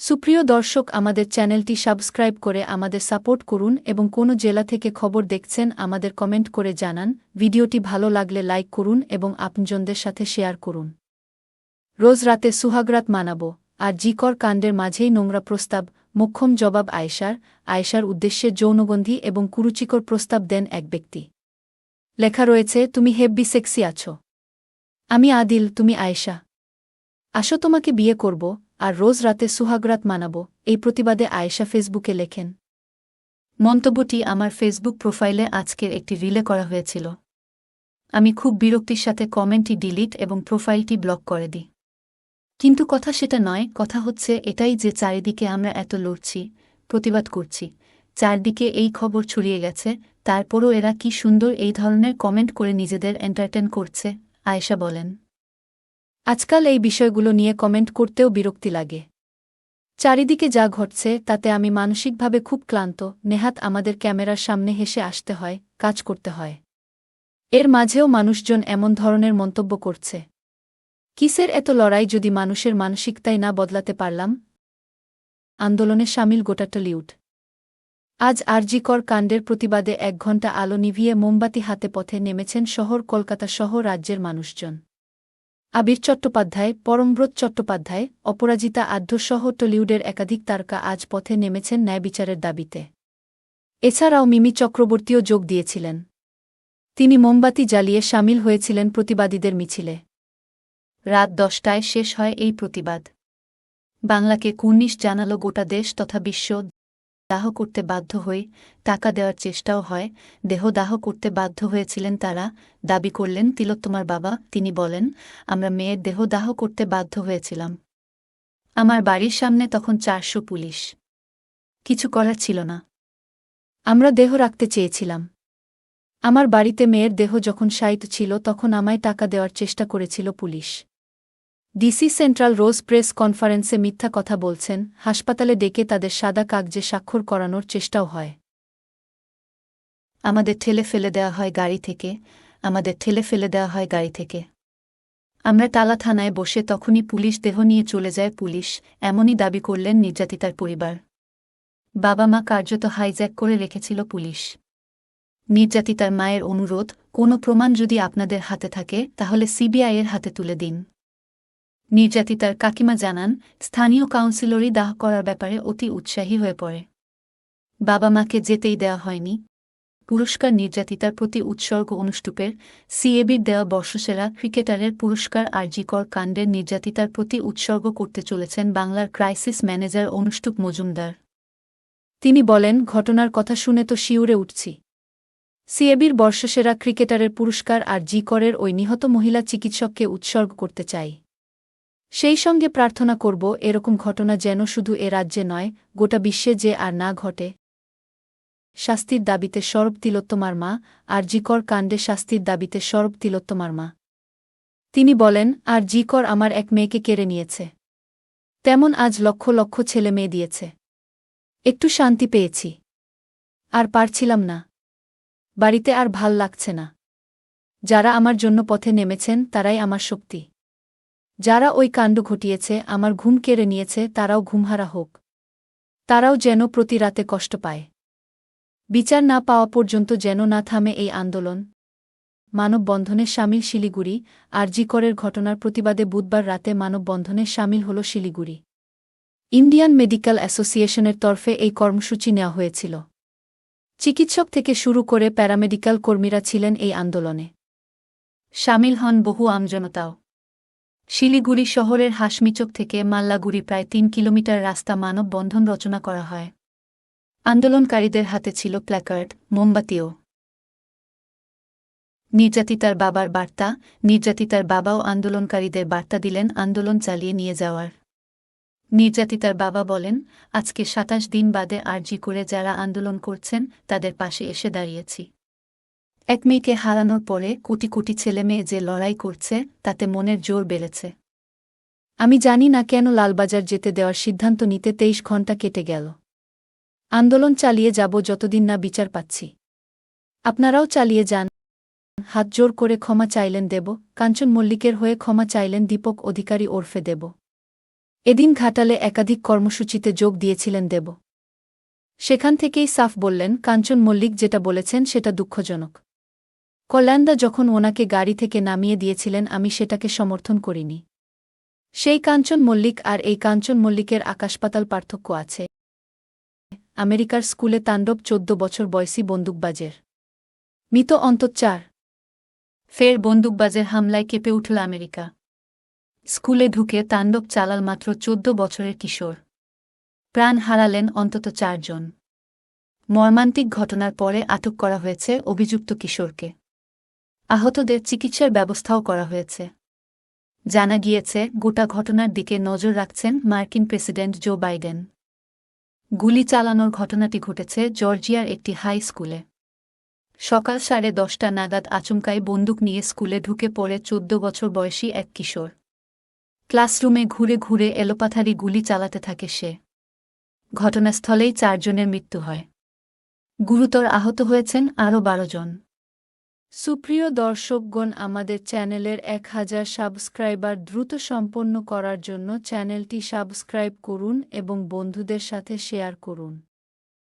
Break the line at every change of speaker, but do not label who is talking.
সুপ্রিয় দর্শক, আমাদের চ্যানেলটি সাবস্ক্রাইব করে আমাদের সাপোর্ট করুন এবং কোনো জেলা থেকে খবর দেখছেন, আমাদের কমেন্ট করে জানান। ভিডিওটি ভালো লাগলে লাইক করুন এবং আপনজনদের সাথে শেয়ার করুন। রোজ রাতে সুহাগরাত মানাব। আর জিকর কাণ্ডের মাঝেই নোংরা প্রস্তাব, মোক্ষম জবাব আয়েশার। আয়েশার উদ্দেশ্যে যৌনগন্ধি এবং কুরুচিকর প্রস্তাব দেন এক ব্যক্তি। লেখা রয়েছে, তুমি হেব্বি সেক্সি আছো। আমি আদিল, তুমি আয়েশা। আসো তোমাকে বিয়ে করব আর রোজ রাতে সুহাগরাত মানাব, এই প্রতিবাদে আয়েশা ফেসবুকে লেখেন। মন্তব্যটি আমার ফেসবুক প্রোফাইলে আজকের একটি রিলে করা হয়েছিল। আমি খুব বিরক্তির সাথে কমেন্টটি ডিলিট এবং প্রোফাইলটি ব্লক করে দিই। কিন্তু কথা সেটা নয়, কথা হচ্ছে এটাই যে চারিদিকে আমরা এত লড়ছি, প্রতিবাদ করছি, চারদিকে এই খবর ছড়িয়ে গেছে, তারপরও এরা কি সুন্দর এই ধরনের কমেন্ট করে নিজেদের এন্টারটেন করছে, আয়েশা বলেন। আজকাল এই বিষয়গুলো নিয়ে কমেন্ট করতেও বিরক্তি লাগে। চারিদিকে যা ঘটছে, তাতে আমি মানসিকভাবে খুব ক্লান্ত। নেহাত আমাদের ক্যামেরার সামনে হেসে আসতে হয়, কাজ করতে হয়। এর মাঝেও মানুষজন এমন ধরনের মন্তব্য করছে। কিসের এত লড়াই যদি মানুষের মানসিকতাই না বদলাতে পারলাম? আন্দোলনে সামিল গোটা টলিউড আজ আরজিকর কাণ্ডের প্রতিবাদে এক ঘণ্টা আলো নিভিয়ে মোমবাতি হাতে পথে নেমেছেন শহর, কলকাতা সহ রাজ্যের মানুষজন। আবির চট্টোপাধ্যায়, পরমব্রত চট্টোপাধ্যায়, অপরাজিতা আঢ্যসহ টলিউডের একাধিক তারকা আজ পথে নেমেছেন ন্যায় বিচারের দাবিতে। এছাড়াও মিমি চক্রবর্তীও যোগ দিয়েছিলেন। তিনি মোমবাতি জ্বালিয়ে সামিল হয়েছিলেন প্রতিবাদীদের মিছিলে। রাত দশটায় শেষ হয় এই প্রতিবাদ। বাংলাকে কুর্নিশ জানালো গোটা দেশ তথা বিশ্ব দাহ করতে বাধ্য হয়ে টাকা দেওয়ার চেষ্টাও হয়। দেহ দাহ করতে বাধ্য হয়েছিলেন তারা। দাবি করলেন তিলোত্তমার বাবা? তিনি বলেন, আমরা মেয়ের দেহ দাহ করতে বাধ্য হয়েছিলাম। আমার বাড়ির সামনে তখন চারশো পুলিশ। কিছু করার ছিল না। আমরা দেহ রাখতে চেয়েছিলাম। আমার বাড়িতে মেয়ের দেহ যখন সাইত ছিল, তখন আমায় টাকা দেওয়ার চেষ্টা করেছিল পুলিশ। ডিসি সেন্ট্রাল রোজ প্রেস কনফারেন্সে মিথ্যা কথা বলছেন, হাসপাতালে ডেকে তাদের সাদা কাগজে স্বাক্ষর করানোর চেষ্টাও হয়। আমাদের ঠেলে ফেলে দেওয়া হয় গাড়ি থেকে, আমাদের ঠেলে ফেলে দেওয়া হয় গাড়ি থেকে। আমরা তালা থানায় বসে তখনই পুলিশ দেহ নিয়ে চলে যায় পুলিশ, এমনই দাবি করলেন নির্যাতিতার পরিবার। বাবা মা কার্যত হাইজ্যাক করে রেখেছিল পুলিশ। নির্যাতিতার মায়ের অনুরোধ, কোনো প্রমাণ যদি আপনাদের হাতে থাকে, তাহলে সিবিআইয়ের হাতে তুলে দিন। নির্যাতিতার কাকিমা জানান, স্থানীয় কাউন্সিলরই দাহ করার ব্যাপারে অতি উৎসাহী হয়ে পড়ে। বাবা মাকে যেতেই দেওয়া হয়নি। পুরস্কার নির্যাতিতার প্রতি উৎসর্গ অনুষ্টুপের সিএবির দেওয়া বর্ষসেরা ক্রিকেটারের পুরস্কার আরজিকর কাণ্ডের নির্যাতিতার প্রতি উৎসর্গ করতে চলেছেন বাংলার ক্রাইসিস ম্যানেজার অনুষ্টুপ মজুমদার। তিনি বলেন, ঘটনার কথা শুনে তো শিউরে উঠছি। সিএবির বর্ষসেরা ক্রিকেটারের পুরস্কার আর জি করের ওই নিহত মহিলা চিকিৎসককে উৎসর্গ করতে চাই। সেই সঙ্গে প্রার্থনা করব, এরকম ঘটনা যেন শুধু এ রাজ্যে নয়, গোটা বিশ্বে যে আর না ঘটে। শাস্তির দাবিতে সরব তিলোত্তমার মা, আর জিকর কাণ্ডে শাস্তির দাবিতে সরব তিলোত্তমার মা। তিনি বলেন, আর জিকর আমার এক মেয়েকে কেড়ে নিয়েছে। তেমন আজ লক্ষ লক্ষ ছেলে মেয়ে দিয়েছে। একটু শান্তি পেয়েছি। আর পারছিলাম না। বাড়িতে আর ভালো লাগছে না। যারা আমার জন্য পথে নেমেছেন, তারাই আমার শক্তি। যারা ওই কাণ্ড ঘটিয়েছে, আমার ঘুম কেড়ে নিয়েছে, তারাও ঘুমহারা হোক। তারাও যেন প্রতি রাতে কষ্ট পায়। বিচার না পাওয়া পর্যন্ত যেন না থামে এই আন্দোলন। মানববন্ধনে সামিল শিলিগুড়ি আরজিকরের ঘটনার প্রতিবাদে বুধবার রাতে মানববন্ধনে সামিল হল শিলিগুড়ি। ইন্ডিয়ান মেডিকেল অ্যাসোসিয়েশনের তরফে এই কর্মসূচি নেওয়া হয়েছিল। চিকিৎসক থেকে শুরু করে প্যারামেডিক্যাল কর্মীরা ছিলেন এই আন্দোলনে। সামিল হন বহু আমজনতাও। শিলিগুড়ি শহরের হাসমিচক থেকে মাল্লাগুড়ি প্রায় তিন কিলোমিটার রাস্তা মানববন্ধন রচনা করা হয়। আন্দোলনকারীদের হাতে ছিল প্ল্যাকার্ড, মোমবাতিও। নির্যাতিতার বাবার বার্তা, নির্যাতিতার বাবাও আন্দোলনকারীদের বার্তা দিলেন আন্দোলন চালিয়ে নিয়ে যাওয়ার। নির্যাতিতার বাবা বলেন, আজকে সাতাশ দিন বাদে আর্জি করে যারা আন্দোলন করছেন, তাদের পাশে এসে দাঁড়িয়েছি। এক মেয়েকে হারানোর পরে কোটি কোটি ছেলেমেয়ে যে লড়াই করছে, তাতে মনের জোর বেড়েছে। আমি জানি না কেন লালবাজার যেতে দেওয়ার সিদ্ধান্ত নিতে তেইশ ঘণ্টা কেটে গেল। আন্দোলন চালিয়ে যাব যতদিন না বিচার পাচ্ছি। আপনারাও চালিয়ে যান। হাত জোর করে ক্ষমা চাইলেন দেব, কাঞ্চন মল্লিকের হয়ে ক্ষমা চাইলেন দীপক অধিকারী ওরফে দেব। এদিন ঘাটালে একাধিক কর্মসূচিতে যোগ দিয়েছিলেন দেব। সেখান থেকেই সাফ বললেন, কাঞ্চন মল্লিক যেটা বলেছেন সেটা দুঃখজনক। কল্যাণদা যখন ওনাকে গাড়ি থেকে নামিয়ে দিয়েছিলেন, আমি সেটাকে সমর্থন করিনি। সেই কাঞ্চন মল্লিক আর এই কাঞ্চন মল্লিকের আকাশপাতাল পার্থক্য আছে। আমেরিকার স্কুলে তাণ্ডব চোদ্দ বছর বয়সী বন্দুকবাজের। মৃত অন্তত চার। ফের বন্দুকবাজের হামলায় কেঁপে উঠল আমেরিকা। স্কুলে ঢুকে তাণ্ডব চালাল মাত্র চোদ্দ বছরের কিশোর। প্রাণ হারালেন অন্তত চারজন। মর্মান্তিক ঘটনার পরে আটক করা হয়েছে অভিযুক্ত কিশোরকে। আহতদের চিকিৎসার ব্যবস্থাও করা হয়েছে। জানা গিয়েছে, গোটা ঘটনার দিকে নজর রাখছেন মার্কিন প্রেসিডেন্ট জো বাইডেন। গুলি চালানোর ঘটনাটি ঘটেছে জর্জিয়ার একটি হাই স্কুলে। সকাল সাড়ে দশটা নাগাদ আচমকায় বন্দুক নিয়ে স্কুলে ঢুকে পড়ে চোদ্দ বছর বয়সী এক কিশোর। ক্লাসরুমে ঘুরে ঘুরে এলোপাথারি গুলি চালাতে থাকে সে। ঘটনাস্থলেই চারজনের মৃত্যু হয়। গুরুতর আহত হয়েছেন আরও বারো জন। সুপ্রিয় দর্শকগণ, আমাদের চ্যানেলের এক হাজার সাবস্ক্রাইবার দ্রুত সম্পন্ন করার জন্য চ্যানেলটি সাবস্ক্রাইব করুন এবং বন্ধুদের সাথে শেয়ার করুন।